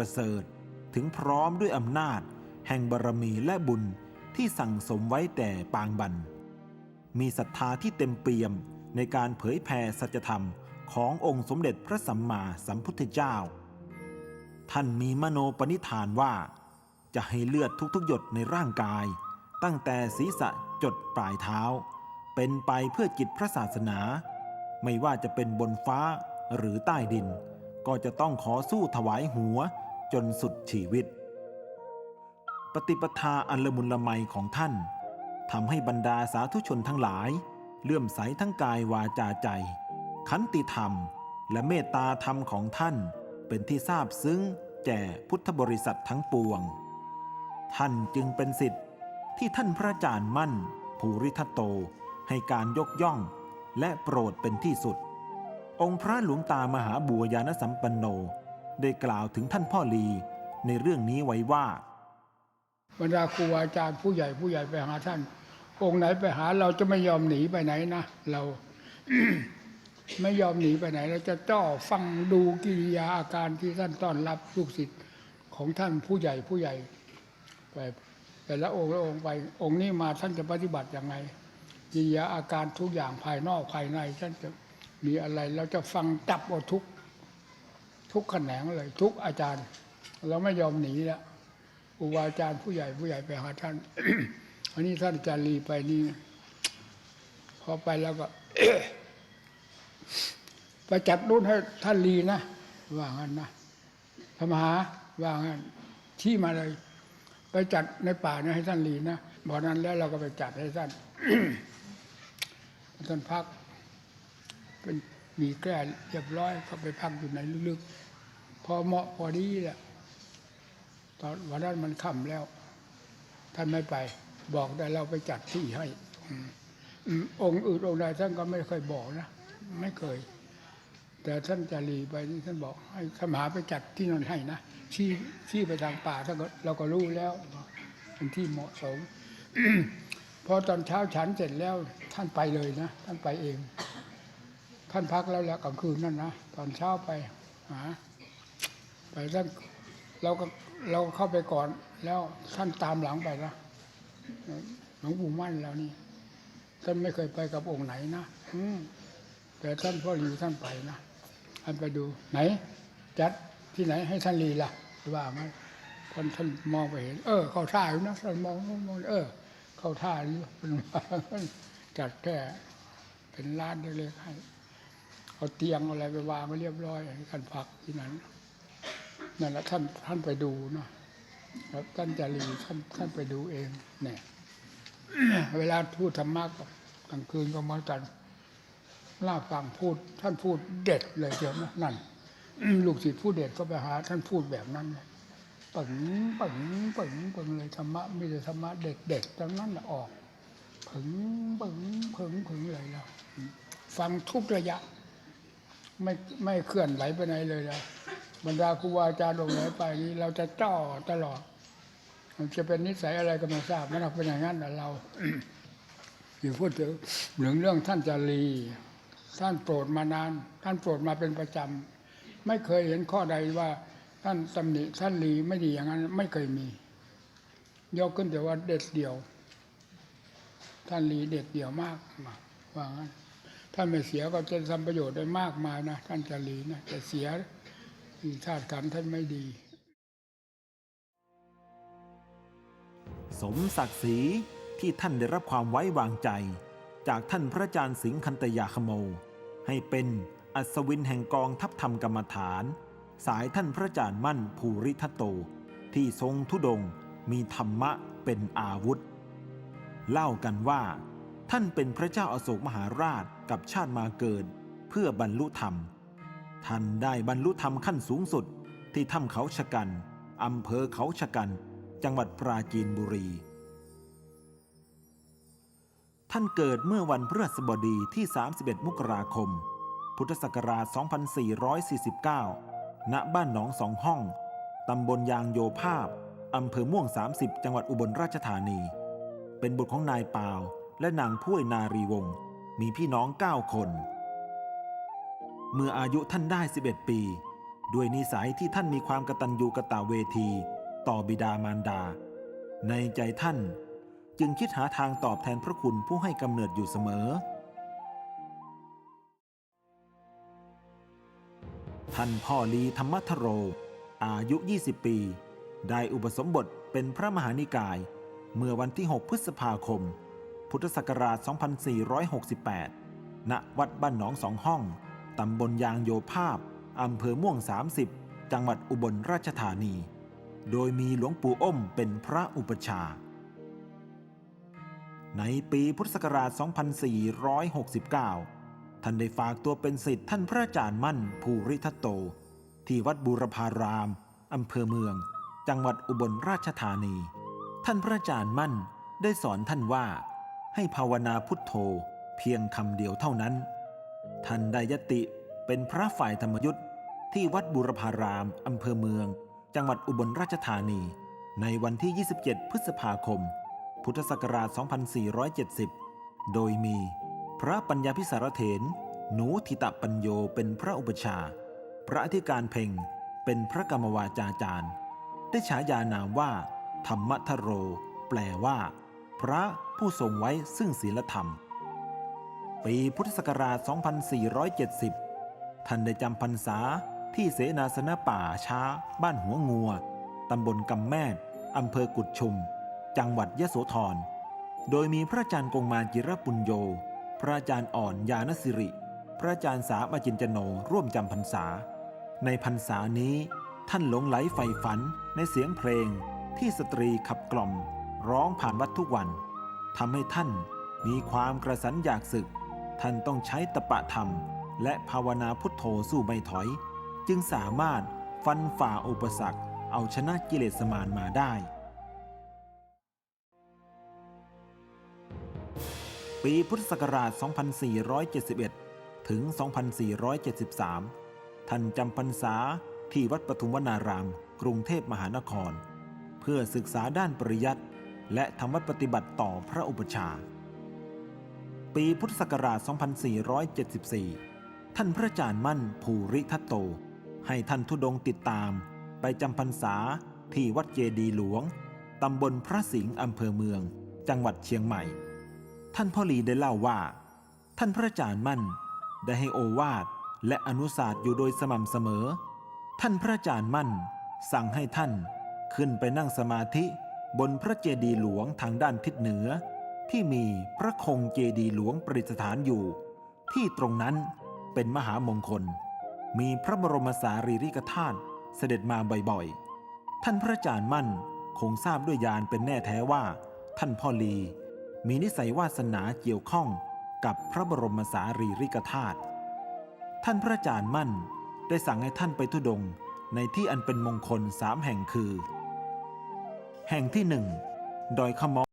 ประเสริฐถึงพร้อมด้วยอำนาจ แห่งบารมีและบุญที่สั่งสมไว้แต่ปางบัน มีศรัทธาที่เต็มเปี่ยมในการเผยแผ่สัจธรรมขององค์สมเด็จพระสัมมาสัมพุทธเจ้า ท่านมีมโนปณิธานว่า จะให้เลือดทุกๆหยดในร่างกาย ตั้งแต่ศีรษะจดปลายเท้า เป็นไปเพื่อจิตพระศาสนา ไม่ว่าจะเป็นบนฟ้าหรือใต้ดิน ก็จะต้องขอสู้ถวายหัว จนสุดชีวิต ปฏิปทาอันละมุนละไมของท่านทำให้บรรดาสาธุชนทั้งหลาย เลื่อมใสทั้งกายวาจาใจ ขันติธรรมและเมตตาธรรมของท่านเป็นที่ทราบซึ้งแก่พุทธบริษัททั้งปวง ท่านจึงเป็นสิทธิ์ที่ท่านพระอาจารย์มั่น ภูริทัตโตให้การยกย่องและโปรดเป็นที่สุด องค์พระหลวงตามหาบัวยานสัมปันโน ได้กล่าวถึงท่านพ่อลีในเรื่องนี้ไว้ว่า บรรดาครูอาจารย์ผู้ใหญ่ผู้ใหญ่ไปหาท่าน องค์ไหนไปหาเราจะไม่ยอมหนีไปไหนนะเราไม่ยอมหนีไปไหน เราจะจ้อฟังดูกิริยาอาการที่ท่านต้อนรับลูกศิษย์ของท่านผู้ใหญ่ผู้ใหญ่ไปแต่ละองค์ละองค์ไป องค์นี้มาท่านจะปฏิบัติอยังไงกิริยาอาการทุกอย่างภายนอกภายในท่านจะมีอะไรเราจะฟังจับเอาทุก ทุกแขนงเลย ทุกอาจารย์ เราไม่ยอมหนีแล้วครูบาอาจารย์ผู้ใหญ่ผู้ใหญ่ไปหาท่านอันนี้ท่านอาจารย์ลีไปนี่พอไปแล้วก็ไปจัดรุ่นให้ท่านลีนะว่างั้นนะธรรมหาว่างั้นที่มาเลย ไปจัดในป่าเนี่ยให้ท่านลีนะบอกนั้นแล้วเราก็ไปจัดให้ท่านท่านพักเป็นมีแกล้เรียบร้อยก็ไปพักอยู่ในลึกๆ พอเหมาะพอดีแหละตอนวันนั้นมันค่ำแล้วท่านไม่ไป บอกได้เราไปจัดที่ให้องค์อื่นองค์ใดท่านก็ไม่เคยบอกนะไม่เคย แต่ท่านจะรีไปนี่ท่านบอกให้ขมหาไปจัดที่นั่นให้นะชี้ชี้ไปทางป่าท่านก็เราก็รู้แล้วเป็นที่เหมาะสมพอตอนเช้าฉันเสร็จแล้วท่านไปเลยนะท่านไปเอง ท่านพักแล้วแล้วกลางคืนนั่นนะตอนเช้าไปหา ไปท่านเราก็เราเข้าไปก่อน แล้วท่านตามหลังไปนะหลวงปู่มั่นแล้วนี่ท่านไม่เคยไปกับองค์ไหนนะอืมแต่ท่านพ่อหลีท่านไปนะท่านไปดูไหน จัดที่ไหนให้ท่านลีล่ะว่าไหมคนท่านมองไปเห็น เออ เข้าท่าอยู่นะท่านมองมองเออ เข้าท่าอยู่เป็นว่าจัดแค่เป็นร้านเล็กๆให้เอาเตียงอะไรไปวางไว้เรียบร้อยให้ท่านพักที่นั้น นั่นแหละท่านท่านไปดูเนาะแล้วท่านจารีท่านท่านไปดูเอง เนี่ย เวลาพูดธรรมะกกลางคืนก็มากันล่าฟังพูด ท่านพูดเด็ดเลยเดียวนะนั่นลูกศิษย์ผู้เด็ดก็ไปหา ท่านพูดแบบนั้นเลยปึ๋งปึ๋งปึ๋งปึ๋งเลยธรรมะมีแต่ธรรมะเด็ดเด็ดๆทั้งนั้นน่ะออกผึงปึ๋งผึงผึงเลยแล้วฟังทุกระยะ ไม่ไม่เคลื่อนไหลไปไหนเลยนะบรรดาครูบาอาจารย์ลงไหนไปนี้เราจะจ่อตลอด มันจะเป็นนิสัยอะไรก็ไม่ทราบมันเป็นอย่างนั้นน่เราอยู่พูดถึงเรื่องเรื่องท่านจารีท่านโปรดมานาน ท่านโปรดมาเป็นประจำไม่เคยเห็นข้อใดว่า ท่านตำหนิท่านลีไม่ดีอย่างนั้น ไม่เคยมียกขึ้นแต่ว่าเด็ดเดี่ยว ท่านลีเด็ดเดี่ยวมากว่างั้น ท่านไม่เสียก็จะทำประโยชน์ได้มากมายนะท่านจรีนะแต่เสียชาติกันท่านไม่ดี สมศักดิ์ศรีที่ท่านได้รับความไว้วางใจ จากท่านพระอาจารย์สิงห์คันตยาขโม ให้เป็นอัศวินแห่งกองทัพธรรมกรรมฐาน สายท่านพระอาจารย์มั่นภูริทัตโต ที่ทรงทุดงมีธรรมะเป็นอาวุธ เล่ากันว่า ท่านเป็นพระเจ้าอาโศกมหาราชกับชาติมาเกิดเพื่อบรรลุธรรม ท่านได้บรรลุธรรมขั้นสูงสุดที่ถ้ำเขาชะกันอำเภอเขาชะกัน จังหวัดปราจีนบุรี ท่านเกิดเมื่อวันพฤหัสบดีที่ 31 มกราคม พุทธศักราช 2449 ณ บ้านหนองสองห้อง ตำบลยางโยภาพ อำเภอม่วง 30 จังหวัดอุบลราชธานี เป็นบุตรของนายปาว และนางพ้วยนารีวงศ์มีพี่น้อง 9 คน เมื่ออายุท่านได้ 11 ปี ด้วยนิสัยที่ท่านมีความกตัญญูกะตเวที ต่อบิดามารดา ในใจท่านจึงคิดหาทางตอบแทนพระคุณผู้ให้กำเนิดอยู่เสมอ ท่านพ่อลีธรรมทโร อายุ 20 ปี ได้อุปสมบทเป็นพระมหานิกาย เมื่อวันที่ 6 พฤษภาคม พุทธศักราช 2468 ณ วัดบ้านหนองสองห้อง ตำบลยางโยภาพ อำเภอม่วง 30 จังหวัดอุบลราชธานี โดยมีหลวงปู่อ้มเป็นพระอุปชา ในปีพุทธศักราช 2469 ท่านได้ฝากตัวเป็นศิษย์ท่านพระอาจารย์มั่นภูริทัตโต ที่วัดบูรพาราม อำเภอเมือง จังหวัดอุบลราชธานี ท่านพระอาจารย์มั่นได้สอนท่านว่า ให้ภาวนาพุทโธเพียงคำเดียวเท่านั้น ท่านได้ยติเป็นพระฝ่ายธรรมยุทธ์ที่วัดบูรพารามอำเภอเมือง จังหวัดอุบลราชธานี ในวันที่ 27 พฤษภาคม พุทธศักราช 2470 โดยมีพระปัญญาพิสารเถนหนูทิตะปัญโยเป็นพระอุปชา พระอธิการเพ่งเป็นพระกรรมวาจาจารย์ ได้ฉายานามว่า ธรรมทโร แปลว่า พระผู้ทรงไว้ซึ่งศีลธรรม ปีพุทธศักราช 2470 ท่านได้จำพรรษาที่เสนาสนะป่าช้า บ้านหัวงัว ตำบลกำแมดอำเภอกุดชุม จังหวัดยะโสธร โดยมีพระอาจารย์กงมาจิรปุญโย พระอาจารย์อ่อนยานสิริ พระอาจารย์สามอาจินจโนร่วมจำพรรษา ในพรรษานี้ท่านหลงไหลใฝ่ฝันในเสียงเพลงที่สตรีขับกล่อม ร้องผ่านวัดทุกวันทำให้ท่านมีความกระสันอยากศึก ท่านต้องใช้ตปะธรรม และภาวนาพุทโธสู้ไม่ถอย จึงสามารถฟันฝ่าอุปสรรค เอาชนะกิเลสมารมาได้ ปีพุทธศักราช 2471 ถึง 2473 ท่านจำพรรษาที่วัดปทุมวนาราม กรุงเทพมหานคร เพื่อศึกษาด้านปริยัติ และทำวัดปฏิบัติต่อพระอุปชา ปีพุทธศักราช 2474 ท่านพระอาจารย์มั่นภูริทัตโต ให้ท่านทุดงติดตาม ไปจำพรรษาที่วัดเจดีหลวง ตำบลพระสิงห์อำเภอเมือง จังหวัดเชียงใหม่ ท่านพ่อหลีได้เล่าว่า ท่านพระอาจารย์มั่นได้ให้โอวาทและอนุสาสอยู่โดยสม่ำเสมอ ท่านพระอาจารย์มั่น สั่งให้ท่านขึ้นไปนั่งสมาธิ บนพระเจดีย์หลวงทางด้านทิศเหนือ ที่มีพระคงเจดีย์หลวงประดิษฐานอยู่ ที่ตรงนั้นเป็นมหามงคล มีพระบรมสารีริกธาตุเสด็จมาบ่อยๆ ท่านพระอาจารย์มั่นคงทราบด้วยญาณเป็นแน่แท้ว่า ท่านพ่อลีมีนิสัยวาสนาเกี่ยวข้องกับพระบรมสารีริกธาตุท่านพระอาจารย์มั่นได้สั่งให้ท่านไปทุดงในที่อันเป็นมงคลสามแห่งคือ แห่งที่หนึ่งดอยขมอ